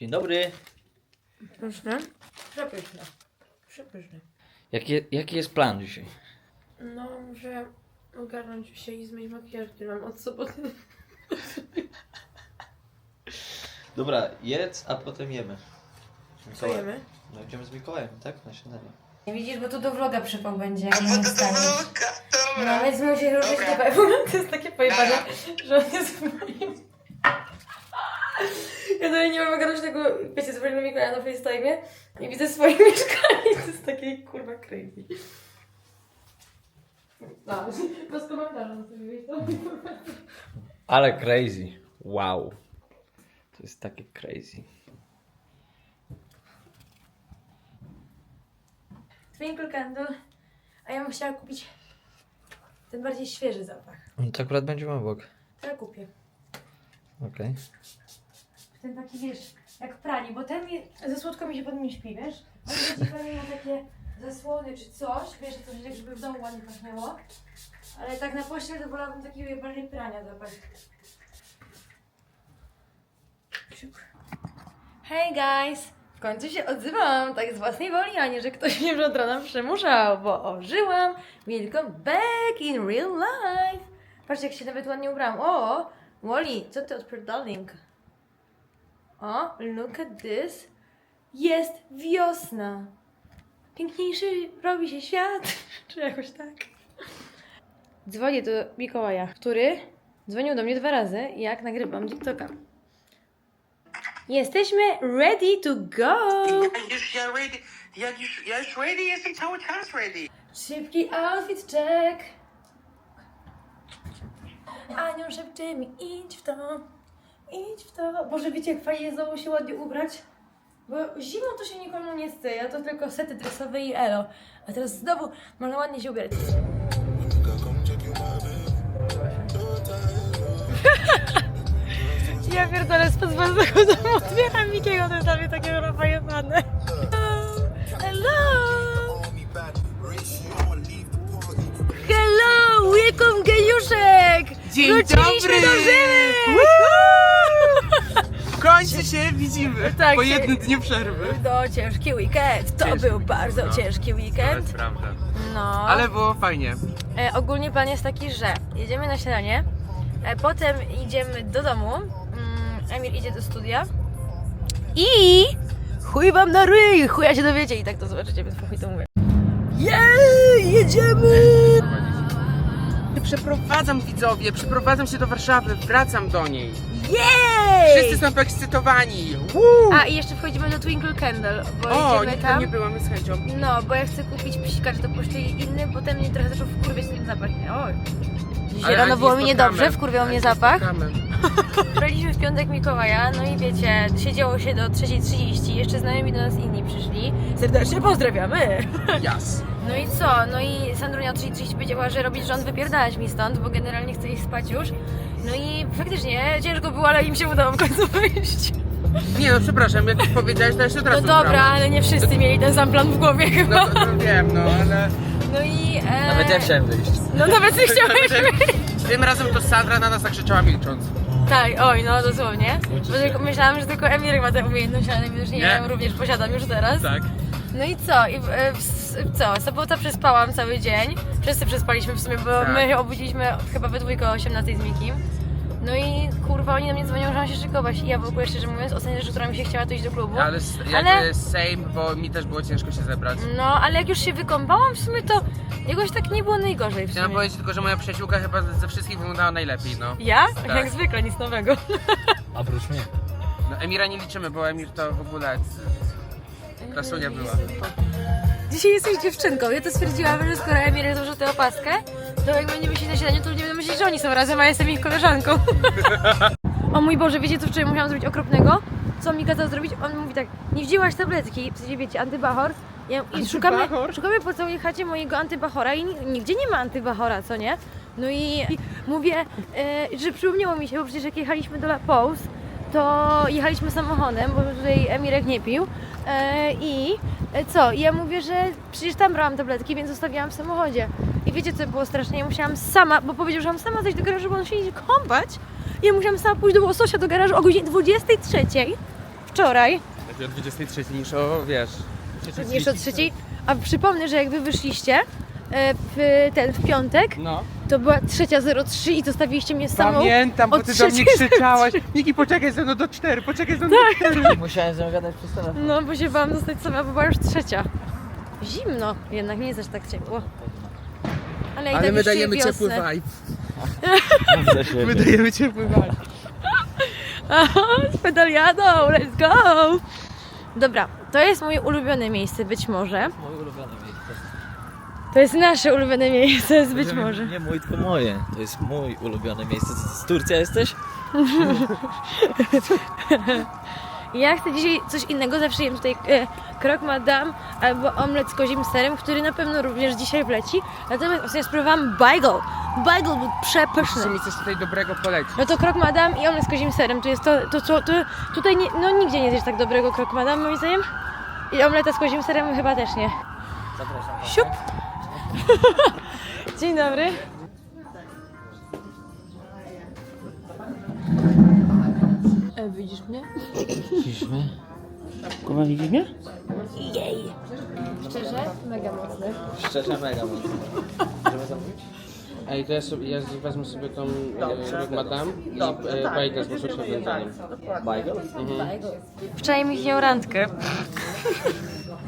Dzień dobry. Pyszne? Przepyszne. Przepyszne. Jaki, jaki jest plan dzisiaj? No, muszę ogarnąć się i zmyć makijaż, który mam od soboty. Dobra, jedz, a potem jemy. Co jemy? No idziemy z Mikołajem, tak? Na śniadanie. Nie widzisz, bo to do vloga przypał będzie, jak A nie bo to wstanie. vloga, No dobra. więc musi ruszyć Dobra. do pewno. To jest takie pojebane, że on jest moim. Ja dalej nie mam ogarnąć tego, wiecie, zwolnionego Mikołaja na FaceTime i widzę swoje mieszkanie. To jest takie kurwa crazy. No, bez komentarza zostawiłeś to. Ale crazy. Wow. To jest takie crazy. Twinkle Candle. A ja bym chciała kupić ten bardziej świeży zapach. No to akurat będziemy obok. To ja kupię. Okej. Ten taki, wiesz, jak pranie, bo ten mi, ze słodko mi się potem nie śpi, wiesz? On będzie pewnie miał takie zasłony czy coś, wiesz, coś tak, żeby w domu ładnie pachniało. Ale tak na pościel to wolałabym taki bardziej prania. Siup. Hey guys! W końcu się odzywam, tak z własnej woli, a nie, że ktoś mnie od rana przymuszał, bo ożyłam. Welcome back in real life! Patrzcie, jak się nawet ładnie ubrałam. O! Wally, co ty odpierdolink? O, look at this. Jest wiosna. Piękniejszy robi się świat. Czy jakoś tak. Dzwonię do Mikołaja, który dzwonił do mnie dwa razy, jak nagrywam TikToka. Jesteśmy ready to go! Ja już, ja ready. Ja już, ja już ready, jestem cały czas ready. Szybki outfit check. Aniu szepcze mi idź w to, idź w to. Boże, wiecie jak fajnie znowu się ładnie ubrać? Bo zimą to się nikomu nie chce, ja to tylko sety dresowe i elo. A teraz znowu można ładnie się ubierać. Ja pierdolę, spod was zachodzą, otwieram Mikiego, to jest dla mnie takie rozpajebane. Hello! Hello! Welcome geniuszek! Dzień Wróciliśmy dobry! do! W końcu się widzimy Tak, po się- jednym dniu przerwy. No, ciężki weekend. To Ciężki, był bardzo no. ciężki To weekend. jest prawda. No. Ale było fajnie. E, ogólnie plan jest taki, że jedziemy na śniadanie, e, potem idziemy do domu, mm, Emil idzie do studia i chuj wam na ryj, chuja się dowiecie i tak to zobaczycie, więc po chuj to mówię. Jej, jedziemy! Przeprowadzam widzowie, przeprowadzam się do Warszawy, wracam do niej. Jej! Wszyscy są podekscytowani. Woo! A i jeszcze wchodzimy do Twinkle Candle, bo O, nigdy tam. nie byłam z chęcią. No, bo ja chcę kupić psikacz do poszli inny, potem mnie trochę zaczął wkurwiać ten zapach. Oj. Dzisiaj Ale rano ani było mi niedobrze, wkurwiał Ani mnie nie zapach. spotkamy. Braliśmy w piątek Mikołaja, no i wiecie, siedziało się do 3.30, jeszcze znajomi do nas inni przyszli. Serdecznie pozdrawiamy! Jas. No i co? No i Sandrunia o 3.30 powiedziała, że robić rząd wypierdalać mi stąd, bo generalnie chce iść spać już. No i faktycznie ciężko było, ale im się udało w końcu wyjść. Nie no, przepraszam, jak już powiedziałeś, to ja się od No razu dobra, ubrałam. ale nie wszyscy mieli ten sam plan w głowie chyba. No to, to wiem, no ale... No i... E... Nawet ja chciałem wyjść. No nawet nie chciałeś Tym razem to Sandra na nas zakrzyczała milcząc. Tak, oj, no dosłownie. Bo tylko myślałam, że tylko Emir ma tę umiejętność, ale widocznie Nie. ja ją również posiadam już teraz. Tak. No i co? I e, w, co? Sobota przespałam cały dzień. Wszyscy przespaliśmy w sumie, bo Tak. my obudziliśmy we we dwójkę o 18 z Mikim. No i kurwa, oni na mnie dzwonią, że mam się szykować. I ja w ogóle szczerze mówiąc, ostatnia rzecz, która mi się chciała, to iść do klubu. Ale s- jakby Ale- same, bo mi też było ciężko się zebrać. No, ale jak już się wykąpałam w sumie, to jakoś tak nie było najgorzej w Chciałem sumie. powiedzieć tylko, że moja przyjaciółka chyba ze wszystkich wyglądała najlepiej, no. Ja? Tak. Jak zwykle, nic nowego. Oprócz mnie. no. Emira nie liczymy, bo Emir to w ogóle... Krasunia była. Dzisiaj jesteś dziewczynką. Ja to stwierdziłam, że skoro Emir założył tę opaskę, to jak będziemy myśleć na śniadaniu, to ludzie będą myśleć, że oni są razem, a jestem ich koleżanką. o mój Boże, wiecie co wczoraj musiałam zrobić okropnego? Co mi kazał zrobić? On mówi tak, nie wzięłaś tabletki, w sensie wiecie, antybachor. Ja, I szukamy, szukamy po całej chacie mojego antybachora i ni- nigdzie nie ma antybachora, co nie? No i, i mówię, e, że przypomniało mi się, bo przecież jak jechaliśmy do La to jechaliśmy samochodem, bo tutaj Emirek nie pił e, i e, co? I ja mówię, że przecież tam brałam tabletki, więc zostawiłam w samochodzie. I wiecie co było strasznie? Ja musiałam sama, bo powiedział, że mam sama zejść do garażu, bo on się idzie kąpać. I ja musiałam sama pójść do łososia do garażu o godzinie 23 wczoraj, Lepiej o 23 niż o, wiesz... niż o trzeciej. A przypomnę, że jak wy wyszliście e, w, ten, w piątek, No. To była trzecia 03 i zostawiliście mnie samą. Pamiętam, bo od ty do mnie trzeciej krzyczałaś. Niki, poczekaj ze mną do 4, poczekaj ze mną do 4. Musiałem z nią gadać przez telefon. No, bo się bałam zostać sama, bo była już trzecia. Zimno, jednak nie jest aż tak ciepło. Ale, i tak Ale my już czuję dajemy ciepły vibe. My dajemy ciepły vibe. Z pedaliadą, let's go! Dobra, to jest moje ulubione miejsce, być może. To jest nasze ulubione miejsce, być może. Nie mój, tylko moje. To jest mój ulubione miejsce. Z Turcja jesteś? Ja chcę dzisiaj coś innego, zawsze jem tutaj e, krok madame albo omlet z kozim serem, który na pewno również dzisiaj wleci. Natomiast ostatnio spróbowałam bagel. Bagel był przepyszny. Chcę mi coś tutaj dobrego polecić. No to krok madame i omlet z kozim serem. To jest to, to, to, to tutaj nie, no nigdzie nie zjesz tak dobrego krok madame moim zdaniem. I omleta z kozim serem chyba też nie. Zapraszam. Siup! Dzień dobry. E, widzisz mnie? Widzisz mnie? Kuba, widzisz mnie? Jej! Szczerze? Mega mocny. Szczerze, mega mocno. Możemy zamówić? Ej, to ja, sobie, ja wezmę sobie tą e, madam i e, bajkę z moszą wędzonym. Bagel? Wczoraj mi miał randkę.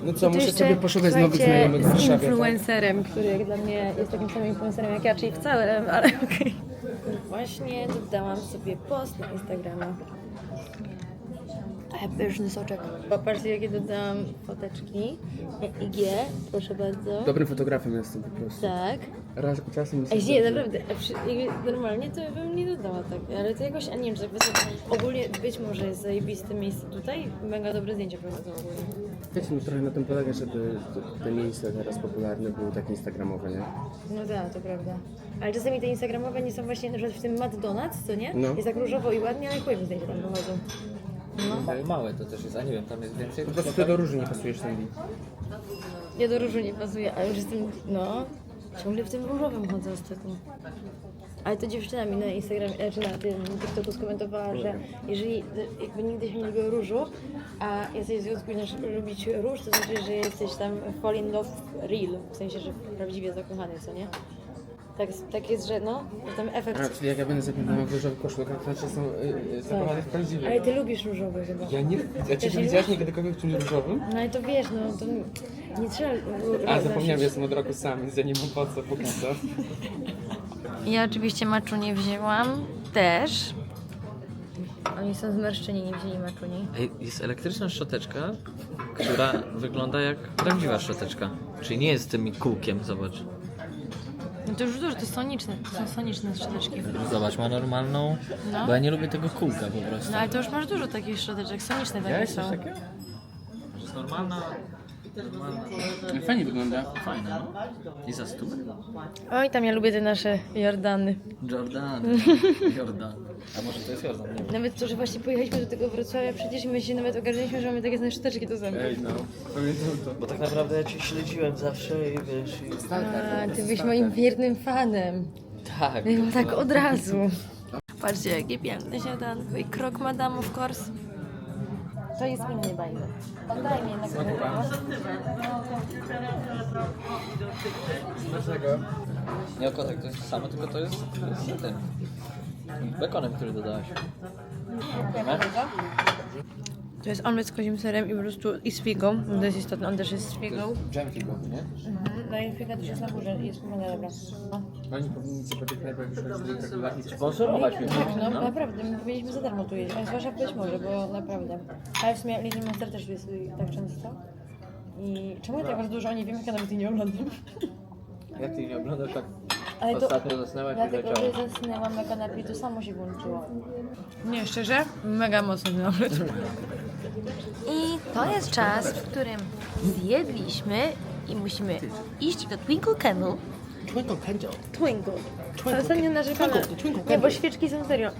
No co, muszę sobie poszukać nowych znajomych w z Warszawie. tak? influencerem, który jak dla mnie jest takim samym influencerem jak ja, czyli wcale, ale okej. Właśnie dodałam sobie post na Instagrama. Pyszny soczek. Popatrzcie jakie dodałam foteczki. IG, proszę bardzo. Dobrym fotografem jestem po prostu. Tak. Raz czasem się Ej, nie, naprawdę, a przy- jakby normalnie to bym nie dodała tak, ale to jakoś, a nie wiem, że ogólnie być może jest zajebiste miejsce tutaj, mega dobre zdjęcia prowadzą ogólnie. Wiecie, no trochę na tym polega, żeby te miejsca teraz popularne były takie instagramowe, nie? No tak, to prawda. Ale czasami te instagramowe nie są właśnie, na przykład w tym Mad Donuts, co nie? No. Jest tak różowo i ładnie, ale chuj mi zdjęcia tam wychodzą. No. Ale małe to też jest, a nie wiem, tam jest więcej. Po prostu ty do róży nie pasujesz, Sandy. Ja do różu nie pasuję, ale już jestem, no, ciągle w tym różowym chodzę ostatnio. Ale to dziewczyna mi na Instagramie, czy na tym TikToku skomentowała, że jeżeli jakby nigdy się nie lubiło różu, a jesteś w związku i zaczynasz lubić róż, to znaczy, że jesteś tam fall in love real, w sensie, że prawdziwie zakochany, co nie? Tak, tak jest, że no, że efekt... A, czyli jak ja będę zapiętany w różowych koszulkach, to znaczy są y, y, zakochane w prawdziwie. Ale ty lubisz różowy chyba. Ja nie... A czy Też ty nie widziałaś kiedykolwiek w czymś różowym? No ale to wiesz, no to nie trzeba... A, zapomniałem, że jestem od roku sam, więc ja nie mam po co, póki co. Ja oczywiście maczu nie wzięłam, też. Oni są zmarszczeni, nie wzięli maczuni. Ej, jest elektryczna szczoteczka, która wygląda jak prawdziwa szczoteczka. Czyli nie jest tym kółkiem, zobacz. No to już dużo, to soniczne, to są soniczne szczoteczki. Zobacz, ma normalną, No. bo ja nie lubię tego kółka po prostu. No ale to już masz dużo takich szczoteczek, soniczne takie Jest są. jest normalna, Fajnie wygląda. fajna, no. I za stówę? Oj, tam ja lubię te nasze Jordany. Jordan, Jordan. A może to jest Jordan, nie. Nawet to, że właśnie pojechaliśmy do tego Wrocławia, przecież my się nawet ogarnęliśmy, że mamy takie same szczoteczki do zębów. Ej, no. Pamiętam to. Bo tak naprawdę ja cię śledziłem zawsze i wiesz... I... A, ty byś moim wiernym fanem. Tak. No tak od razu. Patrzcie, jakie piękne śniadanko i krok madame of course. To jest inny bajzer. Daj mi jednak Dlaczego? Nie okotek, to jest to samo, tylko to jest z tym. Bekonem, który dodałaś. To jest omlet z kozim serem i po prostu i z figą. To jest istotne, on też jest z figą. Dżem figowy, nie? No i figa też jest na górze i jest mega dobra. Oni powinni sobie tych najpierw już tak Sponsorować mnie. No, naprawdę, my powinniśmy za darmo tu jeść, a zwłaszcza być może, bo naprawdę. Ale w sumie Little Monster też jest tak często. I czemu ja tak bardzo dużo o nie wiem, jak ja nawet jej nie oglądam. Jak ty nie oglądasz tak Ale to ostatnio zasnęłaś i dlatego, że zasnęłam na kanapie to samo się włączyło. Nie, szczerze? Mega mocno ten omlet. I to jest czas, w którym zjedliśmy i musimy iść do Twinkle Candle. Twinkle Candle. Twinkle. Ale ostatnio narzekamy. Nie, bo świeczki są serio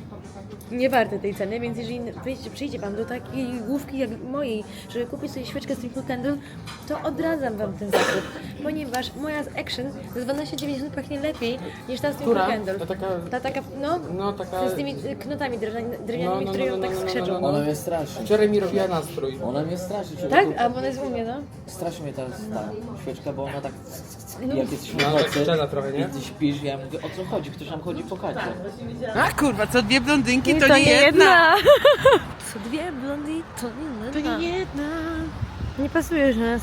nie warte tej ceny, więc jeżeli przyjdzie, przyjdzie Pan do takiej główki jak mojej, żeby kupić sobie świeczkę z Triple Candle, to odradzam Wam ten zakup, ponieważ moja z Action za 12,90 pachnie lepiej niż ta z Triple Która? Candle. Ta taka- Ta taka, no, No taka... ta z tymi y, knotami drewnianymi, drewnianymi No, no, które no, ją no, tak skrzeczą. Ona mnie straszy. Wczoraj mi robiła nastrój. Ona mnie straszy. Tak? A bo ona jest u mnie, no. Straszy mnie ta, ta świeczka, bo ona tak... No. Jak jesteśmy No, w nocy trochę, nie? i ty śpisz, ja mówię, o co chodzi? Ktoś tam chodzi po chacie. A kurwa, co dwie blondynki Co dwie blondy, to nie jedna. Nie pasujesz nas.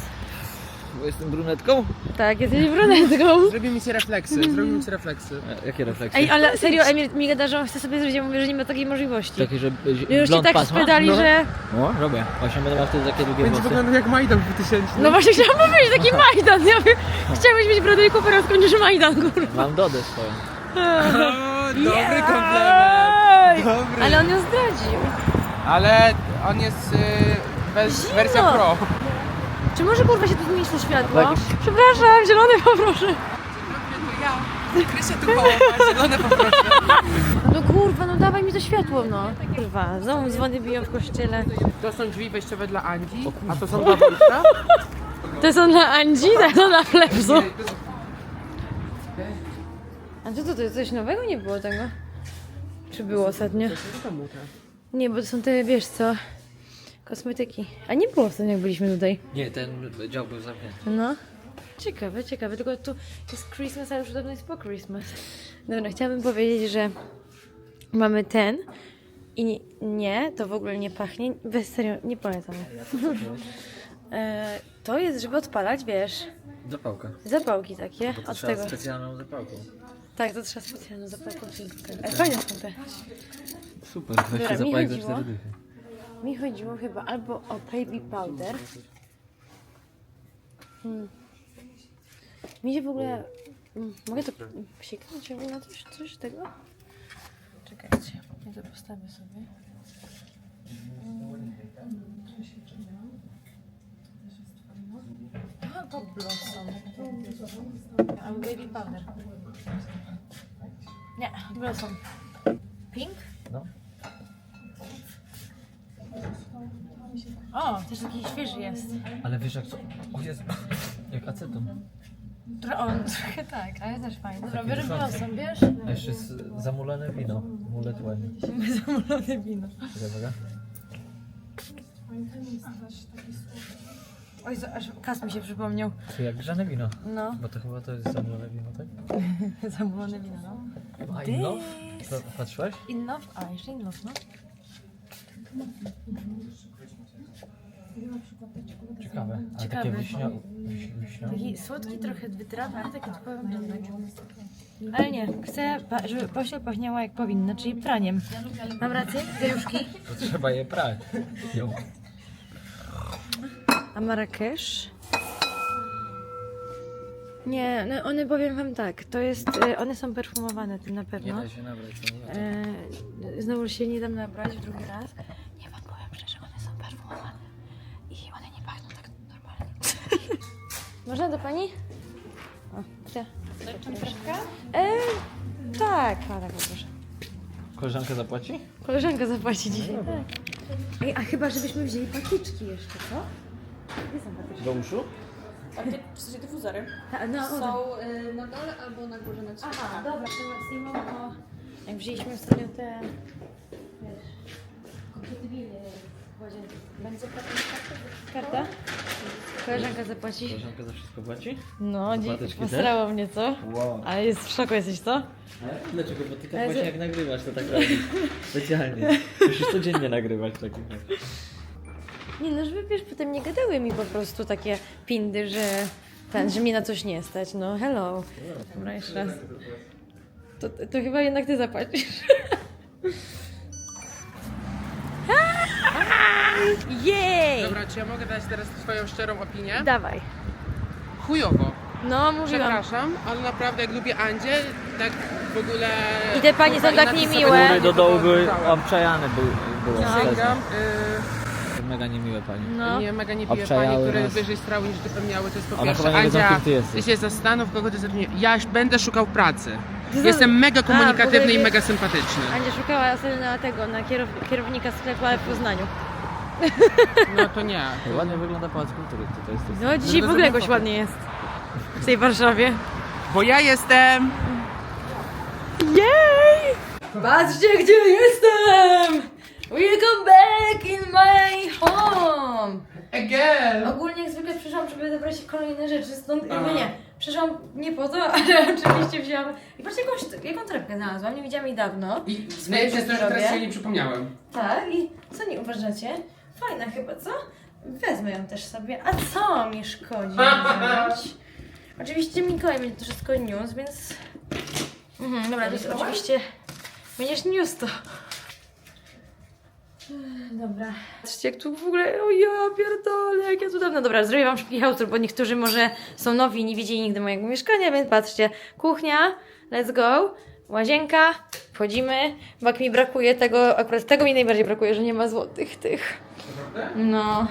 Bo jestem brunetką? Tak, jesteś brunetką. Zrobimy ci refleksy, zrobimy ci refleksy. E, Jakie refleksje? Ej, ale serio, Emil mi gada, że on chce sobie zrobić, ja mówię, że nie ma takiej możliwości. Takie, że Już ci blond tak pasma? spedali, no. że... No, robię. Właśnie będę miał wtedy takie długie Będzie włosy. wyglądał jak Majdan 2000. No właśnie chciałam powiedzieć, taki Majdan. Ja mówię, chciałbyś być Bradley Cooper, a skończysz Majdan, kurwa. Mam dodę swoją. O, dobry komplement. Dobry. Ale on ją zdradził. Ale on jest y, bez, Zimno. wersja pro. Czy może kurwa się tu zmienić to światło? Tak. Przepraszam, zielony poproszę. Krysia tu koło, zielone poproszę. No kurwa, no dawaj mi to światło, no. Kurwa, znowu dzwony biją w kościele. To są drzwi wejściowe dla Andzi, a to są dla Wojtka. To są dla Andzi, to są dla Flepsu. A co to, to jest coś nowego? Nie było tego? Czy było ostatnio? Nie, bo to są te, wiesz co, kosmetyki. A nie było ostatnio, jak byliśmy tutaj. Nie, ten dział był zamknięty. No. Ciekawe, ciekawe, tylko tu jest Christmas, ale już dawno jest po Christmas. Dobra, chciałabym powiedzieć, że mamy ten i nie, nie to w ogóle nie pachnie, bez serio, nie polecam. e, to jest, żeby odpalać, wiesz, Zapałka. zapałki takie, Bo to od trzeba tego. specjalną zapałką. Tak, to trzeba specjalną zapałką. Ale fajne są te. Super, Dobra, weźcie mi zapałek za chodziło- dychy. Mi chodziło chyba albo o baby powder. Hmm. Mi się w ogóle... Mm, Mogę to psiknąć na coś, coś tego? Czekajcie, ja to postawię sobie. Aha, to blossom. Albo baby powder. Nie, blossom. Pink? No. O, też taki świeży jest. Ale wiesz jak co? O Jezu, jak aceton. Tro- on, trochę tak, ale też fajnie. Dobra, Takie biorę blossom, wiesz? A jeszcze jest zamulone wino. Mulet wine. Zamulone wino. Czekaj, uwaga. Oj, za- aż kas mi się przypomniał. To jak grzane wino. No, Bo to chyba to jest zamulone wino, tak? zamulone wino, no. A inno? To patrzyłaś? Innow? A, jeszcze innow, no. Ciekawe. Ale Ciekawe. takie wiśnia... wiś- wiśnia. Taki słodki trochę wytrawny, ale taki typowy rynek. Ale nie, chcę, pa- żeby pościel pachniała jak powinna, czyli praniem. Mam rację? Zajuszki? To trzeba je prać. Jo. A Marrakesz? Nie, no one powiem wam tak, to jest, e, one są perfumowane tym na Nie pewno. da się nabrać. nie E, znowu się nie dam nabrać drugi raz. Nie wam powiem szczerze, one są perfumowane i one nie pachną tak normalnie. Można do pani? O, gdzie? E, tak, a tak proszę. Koleżanka zapłaci? Koleżanka zapłaci dzisiaj. Tak. Ej, a chyba żebyśmy wzięli patyczki jeszcze, co? Gdzie są patyczki? Do uszu? A ty, w sensie dyfuzory? Ta, no. Są y, na dole albo na górze na dole. Aha, dobra, to zacznijmy o... Jak wzięliśmy ostatnio te... Wiesz... Kokiety winy w łazience. Będzie karta? Karta? Koleżanka zapłaci? Koleżanka za wszystko płaci? No, dziś Patyczki posrało mnie, co? Wow. Ale jest w szoku jesteś, co? Ale dlaczego? Bo ty tak Ale właśnie jak nagrywasz, to tak robisz. Specjalnie. Musisz codziennie nagrywać w takim razie. Nie no, żeby wiesz, potem nie gadały mi po prostu takie pindy, że ten, że mnie na coś nie stać. No, hello. Dobra, jeszcze raz. To, to, chyba jednak ty zapłacisz. Jej! Dobra, czy ja mogę dać teraz swoją szczerą opinię? Dawaj. Chujowo. No, mówiłam. Przepraszam, ale naprawdę jak lubię Andzie, tak w ogóle... I te panie są kurwa, tak inaczej sobie niemiłe. do dołu były obczajane był, było. No. Sięgam, y, Mega niemiłe pani. No. Nie, mega nie Obczajały pani, które nas. wyżej strały niż ty miały, to jest po One pierwsze. chyba nie wiedzą, Andzia, kim ty jesteś. ty się zastanów, kogo ty zatrudnisz. Ja będę szukał pracy. Jestem mega w komunikatywny ogóle i mega sympatyczny. Andzia szukała sobie na tego, na kierow- kierownika sklepu, ale w Poznaniu. No to nie. Ładnie wygląda Pałac Kultury tutaj z tej No strony. dzisiaj w ogóle jakoś ładnie jest. W tej Warszawie. Bo ja jestem... Jej! Patrzcie, gdzie jestem! Home! Again! Ogólnie jak zwykle przyszłam, żeby zabrać kolejne rzeczy, stąd jakby nie. Przyszłam nie po to, ale oczywiście wzięłam. I patrzcie, jakąś, jaką torebkę znalazłam, nie widziałam jej dawno. I najlepsze jest to, że teraz sobie nie przypomniałem. Tak, i co nie uważacie? Fajna chyba, co? Wezmę ją też sobie. A co mi szkodzi wziąć? Oczywiście Mikołaj będzie to wszystko news, więc... Mhm, dobra, to jest oczywiście... Będziesz news to. Dobra. Patrzcie, jak tu w ogóle... O ja pierdolę, jak ja tu dawno... Dobra, zrobię wam szybki outro, bo niektórzy może są nowi i nie widzieli nigdy mojego mieszkania, więc patrzcie. Kuchnia, let's go. Łazienka, wchodzimy. Bo jak mi brakuje tego, akurat tego mi najbardziej brakuje, że nie ma złotych tych. No.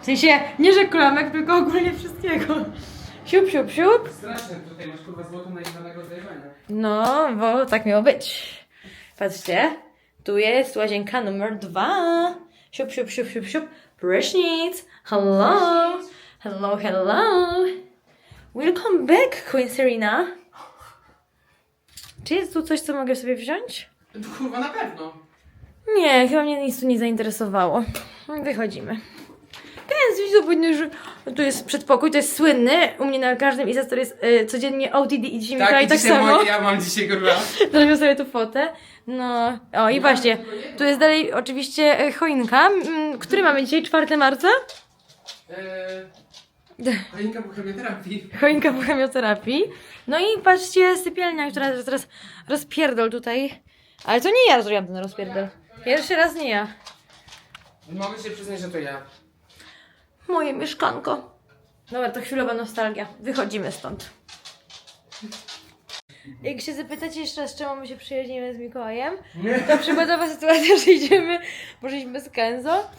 W sensie, nie że klamek, tylko ogólnie wszystkiego. Siup, siup, siup. Straszne, tutaj masz kurwa złoto najebanego zajebania. No, bo tak miało być. Patrzcie, tu jest łazienka numer dwa. Siup, siup, siup, siup, siup. Prysznic. Hello. Hello, hello. Welcome back, Queen Serena. Czy jest tu coś, co mogę sobie wziąć? Kurwa, na pewno. Nie, chyba mnie nic tu nie zainteresowało. Wychodzimy. Więc widzę, powinno, że tu jest przedpokój, to jest słynny. U mnie na każdym Instastory jest y, codziennie OTD i dzisiaj Mikołaj tak dzisiaj samo. moje- ja mam dzisiaj kurwa. Zrobię sobie tu fotę. No, o i właśnie, tu jest dalej oczywiście e, choinka. Mm, Który mamy dzisiaj? 4 marca? Eee... Palinka po chemioterapii. Choinka po chemioterapii. No i patrzcie, sypialnia, która jest teraz rozpierdol tutaj. Ale to nie ja zrobiłam ten rozpierdol. Pierwszy raz nie ja. Mogę się przyznać, że to ja. Moje mieszkanko. Dobra, to chwilowa nostalgia. Wychodzimy stąd. Jak się zapytacie jeszcze raz, czemu my się przyjaźnimy z Mikołajem, to przykładowa sytuacja, że idziemy, poszliśmy z Kenzo,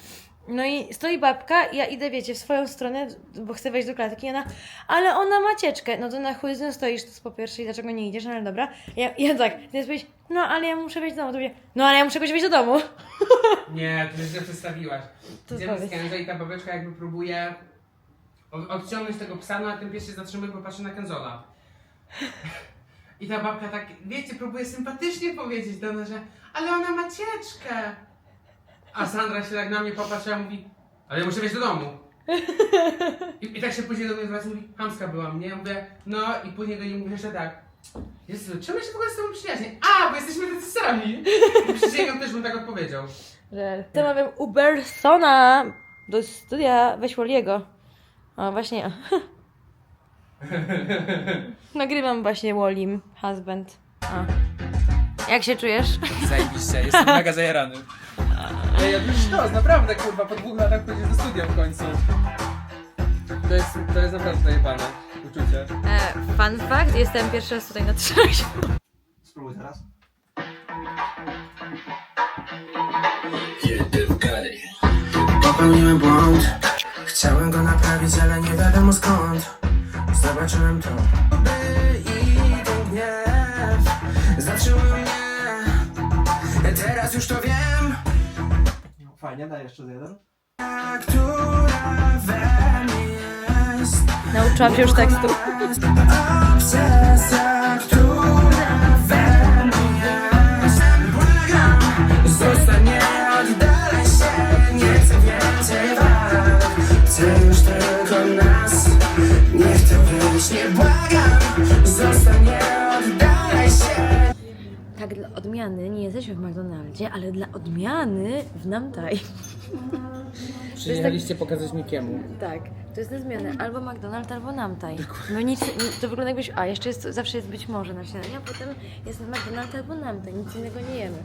no i stoi babka ja idę, wiecie, w swoją stronę, bo chcę wejść do klatki i ona, ale ona ma cieczkę. No to na chuj z nią stoisz, to jest po pierwsze i dlaczego nie idziesz, no ale dobra. Ja, ja tak, więc powiedzieć, no ale ja muszę wejść do domu. To mówię, no ale ja muszę jakoś wejść do domu. Nie, ty źle przedstawiłaś. To Idziemy z powiedz. Kenzo i ta babeczka jakby próbuje od- odciągnąć tego psa, no a ten pies się zatrzymuje, bo patrzy na Kenzola. I ta babka tak, wiecie, próbuje sympatycznie powiedzieć do nas, że ale ona ma cieczkę. A Sandra się tak na mnie popatrzyła i mówi, ale ja muszę wejść do domu. I, I tak się później do mnie zwraca i mówi, hamska byłam, nie? Ja mówię, no i później do niej mówię jeszcze tak, Jezu, czemu ja się w ogóle z tobą przyjaźnię? A, bo jesteśmy tacy sami. I Przysięgam też bym tak odpowiedział. że zamawiam Ubersona do studia weź Woliego. O, właśnie. Nagrywam właśnie Wolim, husband. A. Jak się czujesz? Zajebiście, jestem mega zajarany. Ja, ja już to, naprawdę kurwa, po dwóch latach pójdziesz do studia w końcu. To jest, to jest naprawdę zajebane uczucie. E, fun fact, jestem pierwszy raz tutaj na trzeźwo. Spróbuj teraz. Popełniłem błąd Chciałem go naprawić, ale nie wiadomo skąd Zobaczyłem to By i ten gniew Zatrzymują mnie Teraz już to wiem Fajnie, daj jeszcze jeden. Która we mnie jest Nauczyłam się już tekstu. Obsesja, która we mnie jest Błagam, zostań, nie oddalaj się Nie chcę więcej walk Chcę już tylko nas Nie chcę wyjść, nie błagam Zostań, nie Tak, dla odmiany nie jesteśmy w McDonaldzie, ale dla odmiany w Namtaj. Przyjechaliście pokazać Mikiemu. Tak, to jest na zmianę. Albo McDonald's, albo Namtaj. No nic, nic, to wygląda jakbyś... A, jeszcze jest, zawsze jest być może na śniadanie, a potem jest McDonald's albo Namtaj. Nic innego nie jemy.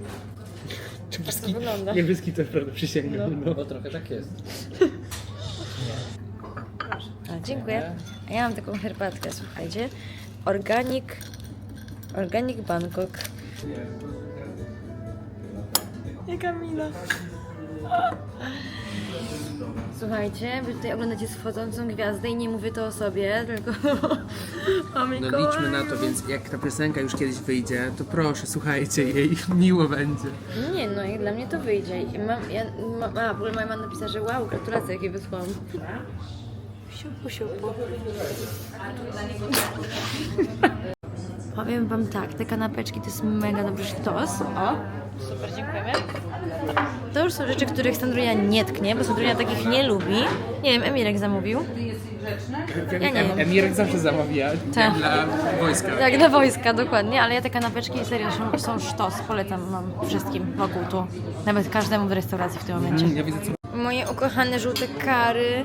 Tak to wygląda. Niebieski to prawda, przysięgam. No. Bo trochę tak jest. A, dziękuję. A ja mam taką herbatkę, słuchajcie. Organic... Organic Bangkok. Jaka mila. Słuchajcie, wy tutaj oglądacie schodzącą gwiazdę i nie mówię to o sobie, tylko o No Mikołaju. liczmy na to, więc jak ta piosenka już kiedyś wyjdzie, to proszę, słuchajcie jej, miło będzie. Nie, no i dla mnie to wyjdzie. I mam, ja, ma, a, w ogóle moja mama napisała, że wow, gratulacje, jakie wysłałam. Siupu, siupu. Powiem wam tak, te kanapeczki to jest mega dobry sztos. O, super, dziękujemy. To już są rzeczy, których Sandrunia nie tknie, bo Sandrunia takich nie lubi. Nie wiem, Emirek zamówił. Ja nie wiem. Emirek zawsze zamawia Tak. dla wojska. Jak dla wojska, dokładnie, ale ja te kanapeczki serio są, są sztos, polecam wam wszystkim wokół tu. Nawet każdemu w restauracji w tym momencie. Mm, Ja widzę co Moje ukochane żółte kary,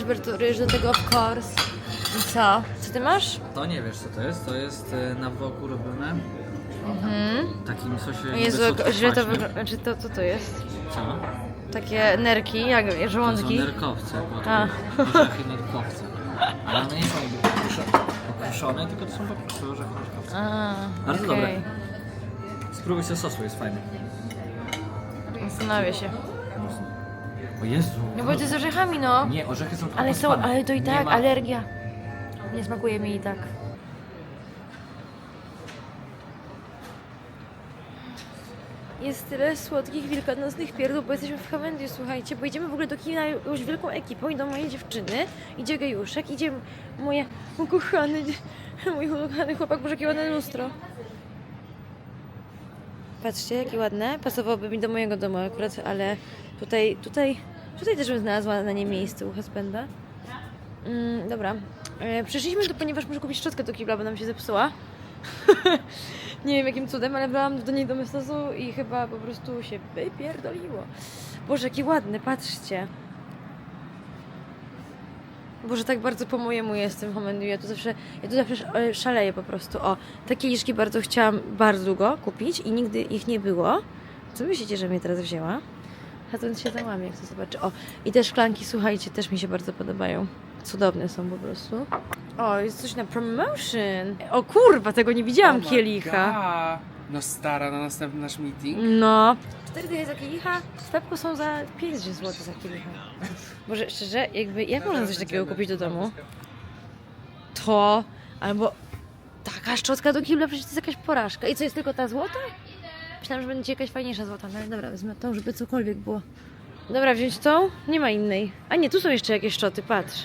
Roberto Ryż do tego of course. I co? Ty masz? To nie wiesz co to jest, to jest e, na woku robione w takim sosie O Jezu, niby jak źle to wygląda. Znaczy to co to jest? Co? Takie nerki, jak To są żołądki. nerkowce, bo A. to orzechy nerkowce. Ale one nie są jakby pokruszo- pokruszone, tylko to są po prostu orzechy nerkowce. A, Bardzo okej. dobre. Spróbuj sobie sosu, jest fajny. Zastanawiam się. O Jezu. No bo to z orzechami, no. Nie, orzechy są Ale są, ale to i Nie tak, ma- alergia. Nie smakuje mi i tak. Jest tyle słodkich, wielkanocnych pierdół, bo jesteśmy w Hawendiu, słuchajcie, bo idziemy w ogóle do kina już wielką ekipą, idą moje dziewczyny, idzie gejuszek, idzie moje ukochany, mój ukochany chłopak, boże, jakie ładne lustro. Patrzcie, jakie ładne, pasowałoby mi do mojego domu akurat, ale tutaj, tutaj, tutaj też bym znalazła na nie miejsce u husbanda. Mm, dobra. E, przyszliśmy tu, ponieważ muszę kupić szczotkę do kibla, bo nam się zepsuła. nie wiem jakim cudem, ale brałam do niej do mestosu i chyba po prostu się wypierdoliło. Boże, jakie ładne, patrzcie. Boże, tak bardzo po mojemu jestem Homendu. Ja tu zawsze, ja tu zawsze sz- e, szaleję po prostu. O, te kieliszki bardzo chciałam bardzo długo kupić i nigdy ich nie było. Co myślicie, że mnie teraz wzięła? Chodząc się załamie, jak to zobaczy. O, i te szklanki, słuchajcie, też mi się bardzo podobają. Cudowne są po prostu. O, jest coś na promotion. O kurwa, tego nie widziałam, Oh kielicha. God. No stara, na następny nasz meeting. No. 4 dychy za kielicha, w Pepku są za 5 zł za kielicha. Boże, szczerze, jakby, jak można coś takiego kupić do domu? To, albo taka szczotka do kibla, przecież to jest jakaś porażka. I co, jest tylko ta złota? Myślałam, że będzie jakaś fajniejsza złota, no ale dobra, wezmę tą, żeby cokolwiek było. Dobra, wziąć tą? Nie ma innej. A nie, tu są jeszcze jakieś szczoty, patrz.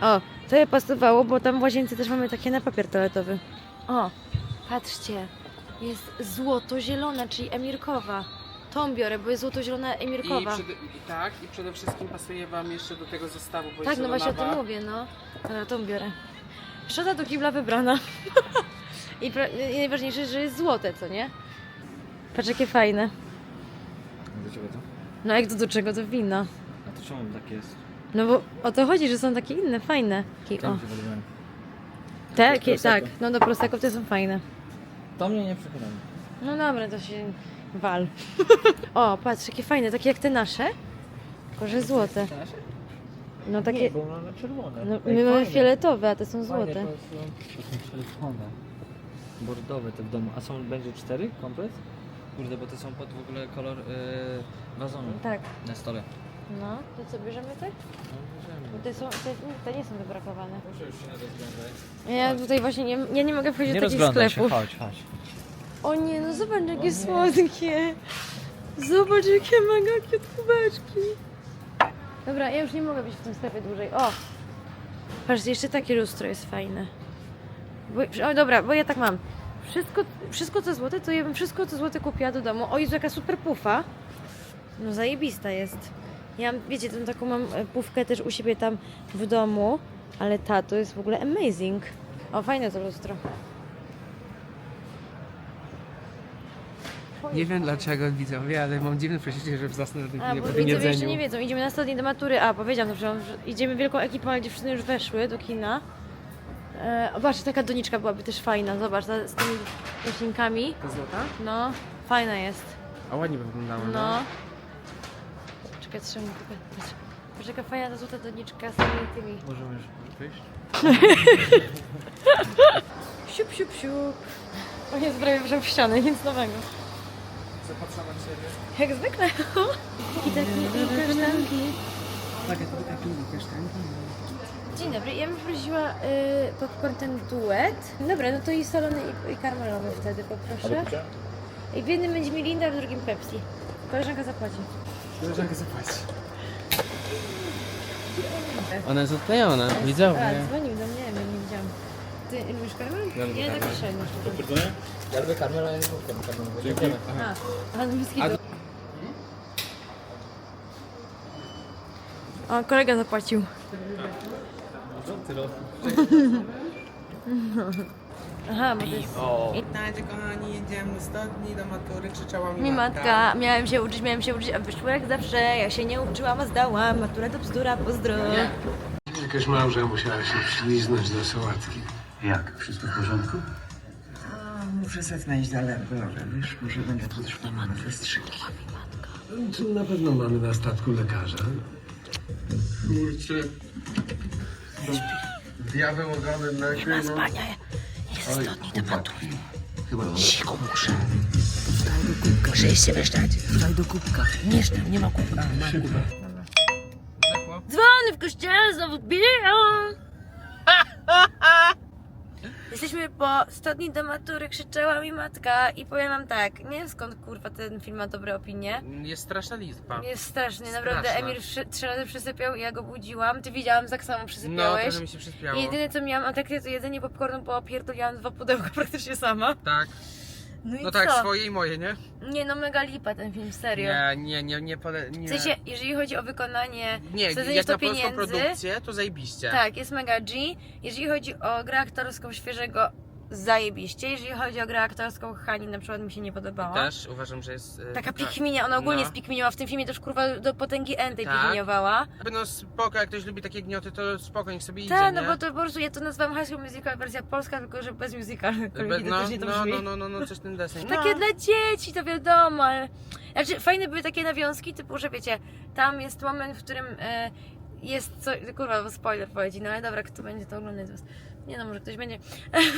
O, to je pasowało, bo tam w łazience też mamy takie na papier toaletowy. O, patrzcie. Jest złoto-zielona, czyli emirkowa. Tą biorę, bo jest złoto-zielona I, emirkowa. przede, i tak, i przede wszystkim pasuje wam jeszcze do tego zestawu, bo Tak, jest no właśnie o tym mówię, no. Dobra, tą biorę. Szczota do kibla wybrana. I, pra- I najważniejsze, że jest złote, co nie? Patrz, jakie fajne. Do czego to? No jak to do czego? To wino. A to czemu tak jest? No bo o to chodzi, że są takie inne, fajne. Takie, o. Tam się podobają. Takie, Prosecco. tak. No do Prosecco te są fajne. To mnie nie przekonuje. No dobra, to się wal. o, patrz, jakie fajne, takie jak te nasze. Tylko, że złote. No takie... bo mamy czerwone. No, my mamy fioletowe, a te są złote. To są czerwone. Bordowe te w domu. A są, będzie cztery komplet? Kurde, bo te są pod w ogóle kolor yy, wazonu Tak. na stole. No, to co, bierzemy te? Bo te, są, te, te nie są wybrakowane. Proszę już się nie rozglądaj. Ja tutaj właśnie nie, ja nie mogę wchodzić Nie do takich sklepów. się, chodź, chodź. O nie, no zobacz jakie słodkie. Zobacz jakie mega cute kubeczki. Dobra, ja już nie mogę być w tym sklepie dłużej. O! Patrzcie, jeszcze takie lustro jest fajne. Bo, o dobra, bo ja tak mam. Wszystko, wszystko co złote, to ja bym wszystko co złote kupiła do domu. O Jezu, jaka super pufa. No zajebista jest. Ja mam, wiecie, tą taką mam e, pufkę też u siebie tam w domu, ale ta to jest w ogóle amazing. O, fajne to lustro. Nie wiem dlaczego widzowie, ale mam dziwne przeczucie, że zasnę na tym A, bo widzowie jeszcze nie jedzeniu. wiedzą. Idziemy na 100 dni do matury. A, powiedziałam to, że idziemy wielką ekipą, ale dziewczyny już weszły do kina. E, zobacz, taka doniczka byłaby też fajna. Zobacz, ta, z tymi roślinkami. To złota? No, fajna jest. A ładnie by wyglądało, no. No. Czekaj, trzymaj tylko. Patrz, jaka fajna ta złota doniczka z tymi tymi. Możemy już wyjść? Siup, siup, siup. O jest prawie w ścianę, nic nowego. Zapatrzona siebie. Jak zwykle. I takie kasztanki. Uwaga, to tak lubi kasztanki. Dzień dobry, ja bym prosiła y, popcorn ten duet. Dobra, no to i solony i, i karmelowy wtedy poproszę. I w jednym będzie Mirinda, a w drugim Pepsi. Koleżanka zapłaci. Koleżanka zapłaci. Ona jest odklejona, widzowie. A, dzwonił do mnie, ja nie widziałam. Ty lubisz karmel? Ja tak średnio. Ja lubię karmel, ale nie popcorn. Dzięki. A, a angielski to... O, kolega zapłacił. Aha, bo to jest... Nadzie, kochani, jedziemy 100 dni do matury, krzyczała mi Mi matka, miałem się uczyć, miałem się uczyć, a wyszło jak zawsze. Ja się nie uczyłam, a zdałam. Matura to bzdura, pozdro. Jakaś małża musiała się wśliznąć do sałatki. Jak? Wszystko w porządku? Muszę zadzwonić do alergologa, wiesz, może będę potrzebować wystrzyki. Tu na pewno mamy na statku lekarza. Kurczę. Diabeł ogonem na Nie ma spania, Chyba on. Cicho muszę. Wstaj do kubka. Muszę się weszczać. Wstaj do kubka. Nie, tam nie ma kubka. A, mam kubę. Dzwony w kościele znowu biją. Jesteśmy po 100 dni do matury, krzyczała mi matka i powiem wam tak, nie wiem skąd kurwa ten film ma dobre opinie. Jest straszna liczba. Jest straszny, naprawdę Straszna. Emir wszy- trzy razy przysypiał i ja go budziłam. Ty widziałam, tak samo No, przysypiałeś. trochę mi się przyspiało. I jedyne co miałam, a takie to jedzenie popcornu, bo opierdoliłam dwa pudełka praktycznie sama. Tak. No i No tak, co? swoje i moje, nie? Nie no, mega lipa ten film, serio. Nie, nie, nie, nie, pole, nie. W sensie, jeżeli chodzi o wykonanie, nie, wsadzenie jak w to na polską pieniędzy, produkcję, to zajebiście. tak, jest mega G. Jeżeli chodzi o grę aktorską świeżego, zajebiście. Jeżeli chodzi o grę aktorską, Hani na przykład mi się nie podobała. Też uważam, że jest... e, Taka taka- pikminia, ona ogólnie no. jest pikminiała, w tym filmie też kurwa do potęgi N tej Tak. pikminiowała. Jakby No spoko, jak ktoś lubi takie gnioty, to spoko, niech sobie idzie, Tak, no nie? bo to po prostu ja to nazywam High School Musical wersja polska, tylko że bez musical. To no, nie to no, brzmi. no, no, no, no, coś ten deseń. Takie no. dla dzieci, to wiadomo, ale... Znaczy, fajne były takie nawiązki, typu, że wiecie, tam jest moment, w którym e, jest co... Kurwa, bo spoiler powiedzieć, no ale dobra, kto będzie to oglądać z was? Nie no, może ktoś będzie.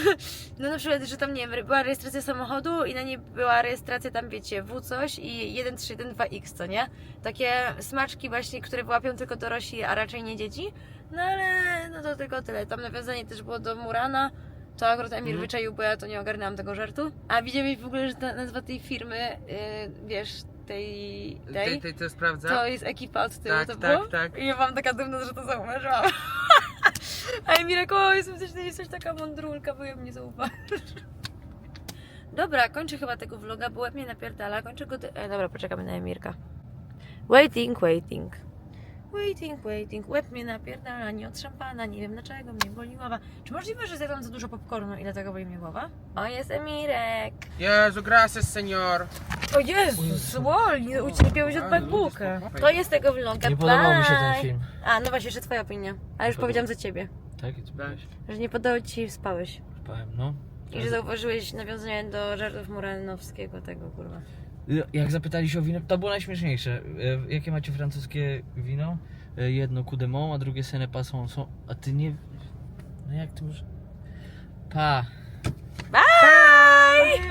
No na przykład, że tam, nie wiem, była rejestracja samochodu i na niej była rejestracja tam, wiecie, W coś i 1312X, co nie? Takie smaczki właśnie, które łapią tylko dorośli, a raczej nie dzieci. No ale, no to tylko tyle. Tam nawiązanie też było do Murana. To akurat Emir Mhm. wyczaił, bo ja to nie ogarnęłam tego żartu. A widziałeś w ogóle, że ta nazwa tej firmy, yy, wiesz, tej, tej, Tej, tej, to sprawdza? to jest ekipa od tyłu, Tak, to tak, było? tak. I ja mam taka dumna, że to zauważyłam. A Emirek, o, jestem też, jesteś taka mądrulka, bo ja mnie zauważysz. Dobra, kończę chyba tego vloga, bo łeb mnie napierdala, kończę go... E, dobra, poczekamy na Emirka. Waiting, waiting. Waiting, waiting. Łeb mnie napierdala, nie od szampana, nie wiem dlaczego, mnie boli głowa. Czy możliwe, że zjadłam za dużo popcornu i dlatego boli mnie głowa? O, jest Emirek. Jezu, gracias, senior. O Jezus, Woli, ucierpiałeś od MacBooka. To jest tego vloga, Nie podobał mi się ten bye. film. A, no właśnie, jeszcze twoja opinia. A już powiedziałam za ciebie, Tak? I co powiedziałeś? że nie podobał ci się spałeś. Spałem, no. I że zauważyłeś nawiązanie do żartów Muranowskiego, tego kurwa. Jak zapytali się o wino, to było najśmieszniejsze. E, jakie macie francuskie wino? E, jedno Coudemont, a drugie Senepa są, są. A ty nie. No jak ty już. Pa! Bye! Bye.